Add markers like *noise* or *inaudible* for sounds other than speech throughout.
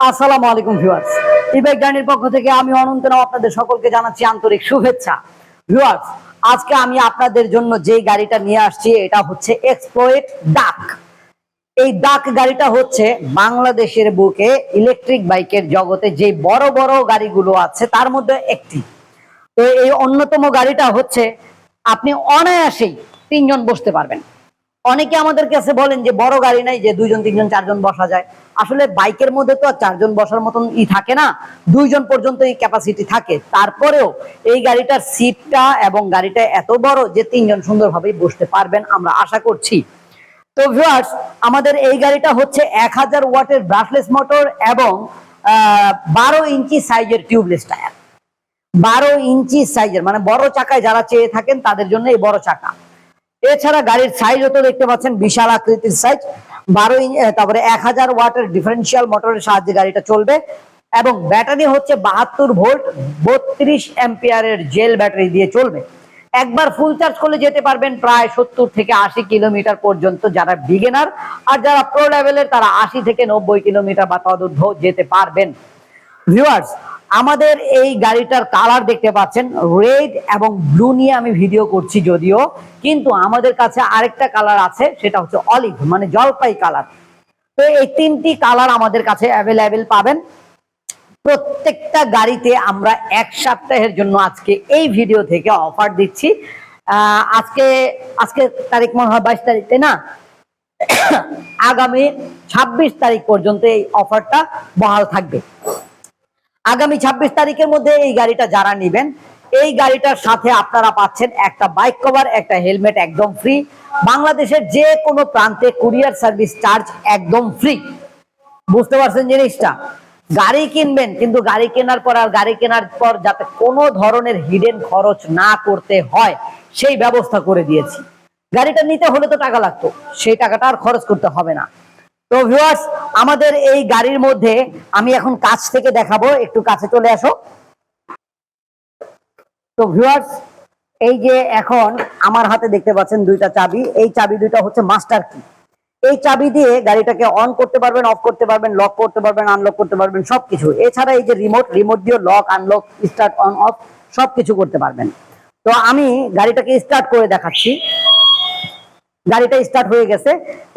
আসসালামু আলাইকুম ভিউয়ার্স। ইবেক জার্নির পক্ষ থেকে আমি অনন্তনাও আপনাদের সকলকে জানাচ্ছি আন্তরিক শুভেচ্ছা। ভিউয়ার্স, আজকে আমি আপনাদের জন্য যে গাড়িটা নিয়ে আসছি, এটা হচ্ছে এক্সপ্লোয়েট ডাক এই ডাক গাড়িটা হচ্ছে বাংলাদেশের বুকে ইলেকট্রিক বাইকের জগতে যে বড় বড় গাড়িগুলো আছে, তার মধ্যে একটি। তো এই অন্যতম গাড়িটা হচ্ছে, আপনি অনায়াসেই তিনজন বসতে পারবেন। অনেকে আমাদের কাছে বলেন যে বড় গাড়ি নাই যে দুইজন, তিনজন, চারজন বসা যায়। আসলে বাইকের মধ্যে তো আর চারজন বসার মতন ই থাকে না, দুইজন পর্যন্ত এই ক্যাপাসিটি থাকে। তারপরেও এই গাড়িটার সিটটা এবং গাড়িটা এত বড় যে তিনজন সুন্দরভাবেই বসতে পারবেন আমরা আশা করছি। তো ভিউয়ার্স আমাদের এই গাড়িটা হচ্ছে এক হাজার ওয়াটের ব্রাশলেস মোটর এবং বারো ইঞ্চি সাইজের টিউবলেস টায়ার বারো ইঞ্চি সাইজের মানে বড় চাকায় যারা চেয়ে থাকেন তাদের জন্য এই বড় চাকা। এছাড়া গাড়ির সাইজও তো দেখতে পাচ্ছেন, বিশাল আকৃতির সাইজ বারো তারপরে এক হাজার ওয়াটের ডিফারেন্সিয়াল মোটরের সাহায্যে গাড়িটা চলবে। এবং ব্যাটারি হচ্ছে বাহাত্তর ভোল্ট বত্রিশ অ্যাম্পিয়ারের জেল ব্যাটারি দিয়ে চলবে। একবার ফুল চার্জ করলে যেতে পারবেন প্রায় সত্তর থেকে আশি কিলোমিটার পর্যন্ত যারা বিগেনার আর যারা প্রো লেভেলের তারা আশি থেকে নব্বই কিলোমিটার বা তদূর্ধ্ব যেতে পারবেন। ভিউয়ার্স আমাদের এই গাড়িটার কালার দেখতে পাচ্ছেন রেড এবং ব্লু নিয়ে আমি ভিডিও করছি যদিও, কিন্তু আমাদের কাছে আরেকটা কালার আছে, সেটা হচ্ছে অলিভ মানে জলপাই কালার তো এই তিনটি কালার আমাদের কাছে অ্যাভেলেবেল পাবেন। প্রত্যেকটা গাড়িতে আমরা এক সপ্তাহের জন্য আজকে এই ভিডিও থেকে অফার দিচ্ছি। আজকে আজকে তারিখ মনে হয় বাইশ তারিখ, তাই না? আগামী ছাব্বিশ তারিখ পর্যন্ত এই অফারটা বহাল থাকবে। আগামী ছাব্বিশ তারিখের মধ্যে এই গাড়িটা যারা নেবেন, এই গাড়িটার সাথে আপনারা পাচ্ছেন একটা বাইক কভার একটা হেলমেট একদম ফ্রি বাংলাদেশের যে কোনো প্রান্তে কুরিয়ার সার্ভিস চার্জ একদম ফ্রি বুঝতে পারছেন জিনিসটা? গাড়ি কিনবেন, কিন্তু গাড়ি কেনার পর আর গাড়ি কেনার পর যাতে কোনো ধরনের হিডেন খরচ না করতে হয়, সেই ব্যবস্থা করে দিয়েছি। গাড়িটা নিতে হলে তো টাকা লাগতো, সেই টাকাটা আর খরচ করতে হবে না। তো ভিউয়ার্স আমাদের এই গাড়ির মধ্যে আমি এখন কাছ থেকে দেখাবো, একটু কাছে চলে আসো। তো ভিউয়ার্স এই যে এখন আমার হাতে দেখতে পাচ্ছেন দুইটা চাবি, এই চাবি দুইটা হচ্ছে মাস্টার কি এই চাবি দিয়ে গাড়িটাকে অন করতে পারবেন অফ করতে পারবেন লক করতে পারবেন আনলক করতে পারবেন, সবকিছু। এছাড়া এই যে রিমোট রিমোট দিয়ে lock unlock start on off সবকিছু করতে পারবেন। তো আমি গাড়িটাকে স্টার্ট করে দেখাচ্ছি। গাড়িটা স্টার্ট হয়ে গেছে।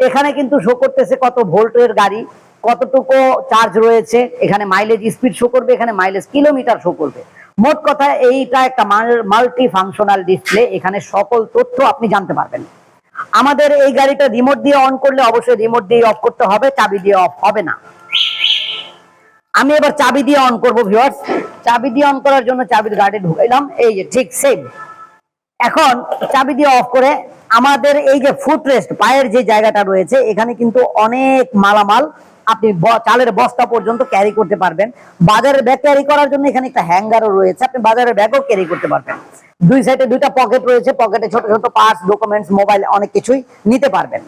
এখানে কিন্তু শো করতেছে কত ভোল্টের গাড়ি, কতটুকু চার্জ রয়েছে, এখানে মাইলেজ স্পিড শো করবে, এখানে মাইলেজ কিলোমিটার শো করবে। মোট কথা এইটা একটা মাল্টি ফাংশনাল ডিসপ্লে এখানে সকল তথ্য আপনি জানতে পারবেন। আমাদের এই গাড়িটা রিমোট দিয়ে অন করলে অবশ্যই রিমোট দিয়ে অফ করতে হবে, চাবি দিয়ে অফ হবে না। আমি এবার চাবি দিয়ে অন করব ভিউয়ার্স চাবি দিয়ে অন করার জন্য চাবির গাড়ি ঢুকাইলাম, এই যে ঠিক সেম এখন চাবি দিয়ে অফ করে আমাদের এই যে ফুট রেস্ট পায়ের যে জায়গাটা রয়েছে, এখানে কিন্তু অনেক মালামাল আপনি চালের বস্তা পর্যন্ত ক্যারি করতে পারবেন। বাজারের ব্যাগ ক্যারি করার জন্য এখানে একটা হ্যাঙ্গারও রয়েছে, আপনি বাজারের ব্যাগও ক্যারি করতে পারবেন। দুই সাইডে দুইটা পকেট রয়েছে পকেটে ছোট ছোট পার্স ডকুমেন্টস মোবাইল অনেক কিছুই নিতে পারবেন।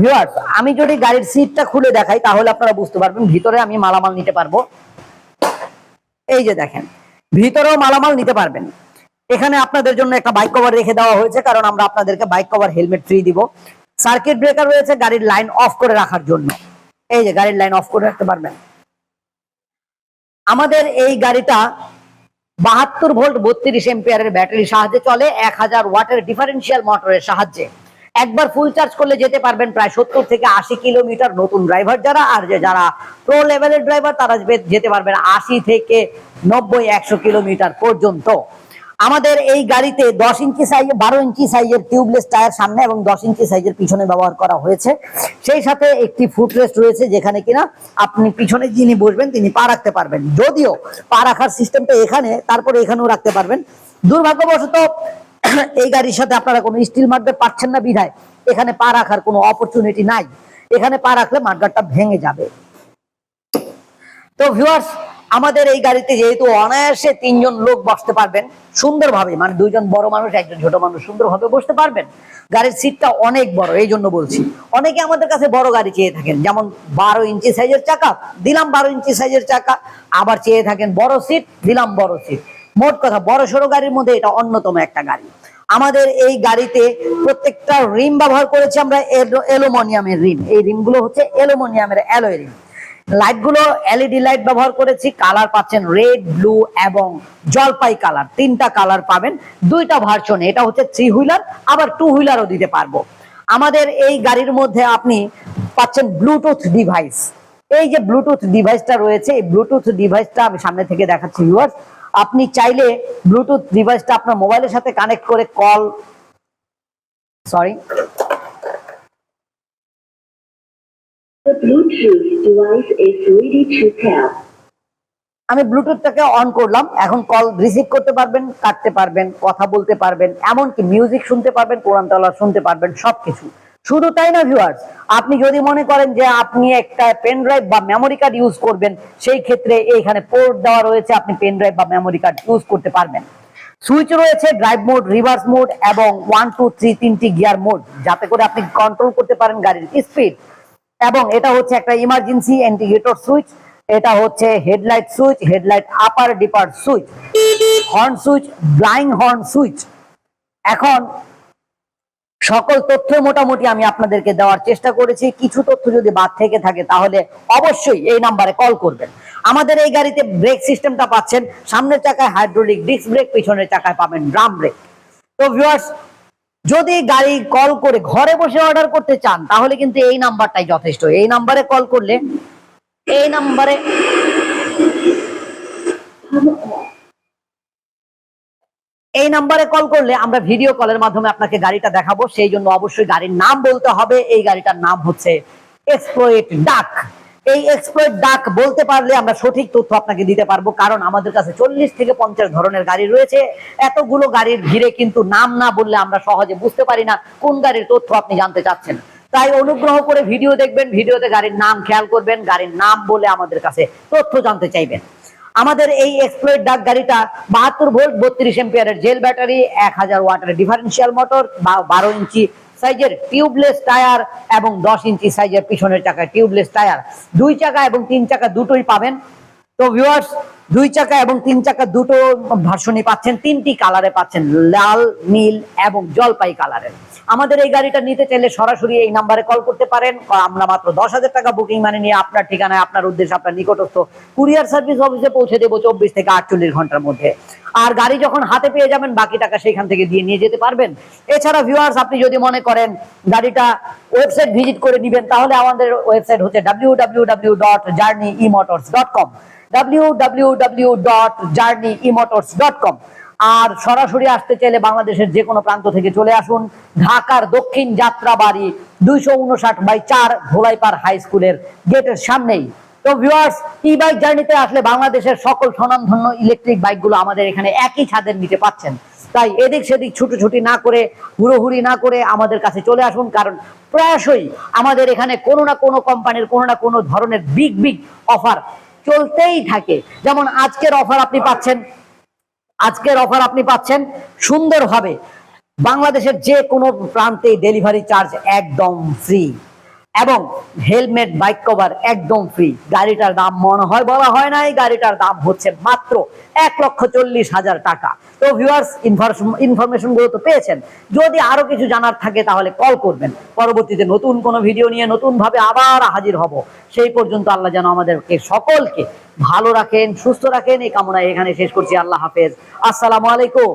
ভিউয়ার্স আমি যদি গাড়ির সিটটা খুলে দেখাই, তাহলে আপনারা বুঝতে পারবেন, ভিতরে আমি মালামাল নিতে পারব। এই যে দেখেন, ভিতরেও মালামাল নিতে পারবেন। এখানে আপনাদের জন্য একটা বাইক কভার রেখে দেওয়া হয়েছে, কারণ আমরা আপনাদেরকে বাইক কভার হেলমেট ফ্রি দিব। সার্কিট ব্রেকার রয়েছে, গাড়ির লাইন অফ করে রাখার জন্য। এই যে গাড়ির লাইন অফ করে রাখতে পারবেন। আমাদের এই গাড়িটা বাহাত্তর ভোল্ট বত্রিশ এম্পিয়ারের ব্যাটারির সাহায্যে চলে, এক হাজার ওয়াটের ডিফারেন্সিয়াল মোটরের সাহায্যে। একবার ফুল চার্জ করলে যেতে পারবেন প্রায় সত্তর থেকে আশি কিলোমিটার নতুন ড্রাইভার যারা, আর যে যারা প্রো লেভেলের ড্রাইভার তারা যেতে পারবেন আশি থেকে নব্বই, একশো কিলোমিটার পর্যন্ত। আমাদের এই গাড়িতে দশ ইঞ্চি সাইজ বারো ইঞ্চি সাইজের টিউবলেস টায়ার সামনে এবং দশ ইঞ্চি সাইজের পিছনে ব্যবহার করা হয়েছে। সেই সাথে একটি ফুটরেস্ট রয়েছে যেখানে কিনা আপনি পিছনে যিনি বসবেন তিনি পা রাখতে পারবেন। যদিও পা রাখার সিস্টেমটা এখানে, তারপরে এখানেও রাখতে পারবেন। দুর্ভাগ্যবশত *clears throat* এই গাড়ির সাথে আপনারা কোনো স্টিল মার্কেট পাচ্ছেন না বিধায় এখানে পা রাখার কোনো অপরচুনিটি নাই। এখানে পা রাখলে মার্কেটটা ভেঙে যাবে। তো ভিউয়ার্স আমাদের এই গাড়িতে যেহেতু অনায়াসে তিনজন লোক বসতে পারবেন, সুন্দরভাবে মানে দুইজন বড় মানুষ, একজন ছোট মানুষ, সুন্দরভাবে বসতে পারবেন। গাড়ির সিটটা অনেক বড়, এই জন্য বলছি। অনেকে আমাদের কাছে বড় গাড়ি চেয়ে থাকেন, যেমন বারো ইঞ্চি সাইজের চাকা, দিলাম বারো ইঞ্চি সাইজের চাকা, আবার চেয়ে থাকেন বড় সিট দিলাম বড় সিট মোট কথা, বড় সড়ো গাড়ির মধ্যে এটা অন্যতম একটা গাড়ি। আমাদের এই গাড়িতে প্রত্যেকটা রিম ব্যবহার করেছি আমরা এলো- অ্যালুমিনিয়ামের রিম। এই রিমগুলো হচ্ছে অ্যালুমিনিয়ামের অ্যালয় রিম। লাইটগুলো এলইডি লাইট ব্যবহার করেছি কালার পাচ্ছেন রেড ব্লু এবং জলপাই কালার তিনটা কালার পাবেন, দুইটা ভার্সনে এটা হচ্ছে থ্রি হুইলার আবার টু হুইলারও দিতে পারব। আমাদের এই গাড়ির মধ্যে আপনি পাচ্ছেন ব্লুটুথ ডিভাইস এই যে ব্লুটুথ ডিভাইসটা রয়েছে, এই ব্লুটুথ ডিভাইসটা আমি সামনে থেকে দেখাচ্ছি ভিউয়ার্স আপনি চাইলে ব্লুটুথ ডিভাইসটা আপনার মোবাইলের সাথে কানেক্ট করে কল সরি আমি ব্লুটুথটাকে অন করলাম, এখন কল রিসিভ করতে পারবেন, কাটতে পারবেন, কথা বলতে পারবেন, এমনকি মিউজিক শুনতে পারবেন, কোরআন তালা শুনতে পারবেন, সবকিছু। শুধু তাই না ভিউয়ার্স আপনি যদি মনে করেন যে আপনি একটা পেন ড্রাইভ বা মেমোরি কার্ড ইউজ করবেন, সেই ক্ষেত্রে এইখানে পোর্ট দেওয়া রয়েছে, আপনি পেন ড্রাইভ বা মেমোরি কার্ড ইউজ করতে পারবেন। সুইচ রয়েছে ড্রাইভ মোড রিভার্স মোড এবং ওয়ান টু থ্রি তিনটি গিয়ার মোড যাতে করে আপনি কন্ট্রোল করতে পারেন গাড়ির স্পিড এবং এটা হচ্ছে একটা ইমার্জেন্সি ইন্ডিকেটর সুইচ এটা হচ্ছে headlight switch headlight upper dipper switch horn switch ব্লাইং horn switch এখন সকল তথ্য মোটামুটি আমি আপনাদেরকে দেওয়ার চেষ্টা করেছি। কিছু তথ্য যদি বাদ থেকে থাকে, তাহলে অবশ্যই এই নাম্বারে কল করবেন। আমাদের এই গাড়িতে ব্রেক সিস্টেমটা পাচ্ছেন। সামনের চাকায় হাইড্রোলিক ডিস্ক ব্রেক পিছনের চাকায় পাবেন ড্রাম ব্রেক তো ভিউয়ার্স যদি গাড়ি কল করে ঘরে বসে অর্ডার করতে চান, তাহলে কিন্তু এই নাম্বারটাই যথেষ্ট। এই নাম্বারে কল করলে, এই নাম্বারে এই নাম্বারে কল করলে আমরা ভিডিও কলের মাধ্যমে আপনাকে গাড়িটা দেখাবো। সেই জন্য অবশ্যই গাড়ির নাম বলতে হবে। এই গাড়িটার নাম হচ্ছে এক্সপ্লোয়েট ডাক এই এক্সপ্লোয়েট ডাক বলতে পারলে আমরা সঠিক তথ্য আপনাকে দিতে পারব। কারণ আমাদের কাছে চল্লিশ থেকে পঞ্চাশ ধরনের গাড়ি রয়েছে। এতগুলো গাড়ির ঘিরে কিন্তু নাম না বললে আমরা সহজে বুঝতে পারি না কোন গাড়ির তথ্য আপনি জানতে চাচ্ছেন। তাই অনুগ্রহ করে ভিডিও দেখবেন, ভিডিওতে গাড়ির নাম খেয়াল করবেন, গাড়ির নাম বলে আমাদের কাছে তথ্য জানতে চাইবেন। আমাদের এই এক্সপ্লোয়েট ডাক গাড়িটা বাহাত্তর ভোল্ট, বত্রিশ এম্পিয়ারের জেল ব্যাটারি, এক হাজার ওয়াটের ডিফারেন্সিয়াল মোটর বা বারো ইঞ্চি সাইজের টিউবলেস টায়ার এবং দশ ইঞ্চি সাইজের পিছনের চাকায় টিউবলেস টায়ার। দুই চাকা এবং তিন চাকা দুটোই পাবেন। তো ভিউয়ার্স দুই চাকা এবং তিন চাকা দুটো ভার্সনই পাচ্ছেন, তিনটি কালারে পাচ্ছেন, লাল, নীল এবং জলপাই কালারের। আমাদের এই গাড়িটা নিতে চাইলে সরাসরি এই নাম্বারে কল করতে পারেন। আমরা মাত্র দশ হাজার টাকা বুকিং মানে নিয়ে আপনার ঠিকানায়, আপনার উদ্দেশ্যে আপনার নিকটস্থ কুরিয়ার সার্ভিস অফিসে পৌঁছে দেবো চব্বিশ থেকে আটচল্লিশ ঘণ্টার মধ্যে। আর গাড়ি যখন হাতে পেয়ে যাবেন, বাকি টাকা সেখান থেকে দিয়ে নিয়ে যেতে পারবেন। এছাড়া ভিউয়ার্স আপনি যদি মনে করেন গাড়িটা ওয়েবসাইট ভিজিট করে নিবেন, তাহলে আমাদের ওয়েবসাইট হচ্ছে W W W dot journey motors dot com www.journeymotors.com আর সরাসরি আসতে চাইলে বাংলাদেশের যে কোনো প্রান্ত থেকে চলে আসুন। ঢাকার দক্ষিণ যাত্রাবাড়ি দুইশো উনষাট বাই চার ভোলাইপাড় হাই স্কুলের গেটের সামনেই। তো ভিউয়ার্স ই বাইক জার্নিতে আসলে বাংলাদেশের সকল স্বনামধন্য ইলেকট্রিক বাইকগুলো আমাদের এখানে একই ছাদের নিচে পাচ্ছেন। তাই এদিক সেদিক ছুটোছুটি না করে, হুড়োহুড়ি না করে আমাদের কাছে চলে আসুন। কারণ প্রায়শই আমাদের এখানে কোনো না কোনো কোম্পানির কোনো না কোনো ধরনের বিগ বিগ অফার চলতেই থাকে। যেমন আজকের অফার আপনি পাচ্ছেন, আজকের অফার আপনি পাচ্ছেন সুন্দরভাবে বাংলাদেশের যে কোনো প্রান্তে ডেলিভারি চার্জ একদম ফ্রি এবং হেলমেট বাইক কভার একদম ফ্রি গাড়িটার দাম মনে হয় বলা হয় না এই গাড়িটার দাম হচ্ছে মাত্র এক লক্ষ চল্লিশ হাজার টাকা। তো ভিউয়ার্স ইনফরমেশনগুলো তো পেয়েছেন। যদি আরও কিছু জানার থাকে তাহলে কল করবেন। পরবর্তীতে নতুন কোনো ভিডিও নিয়ে নতুন ভাবে আবার হাজির হব। সেই পর্যন্ত আল্লাহ যেন আমাদেরকে সকলকে ভালো রাখেন, সুস্থ রাখেন। এই কামনায় এখানে শেষ করছি। আল্লাহ হাফেজ। আসসালামু আলাইকুম।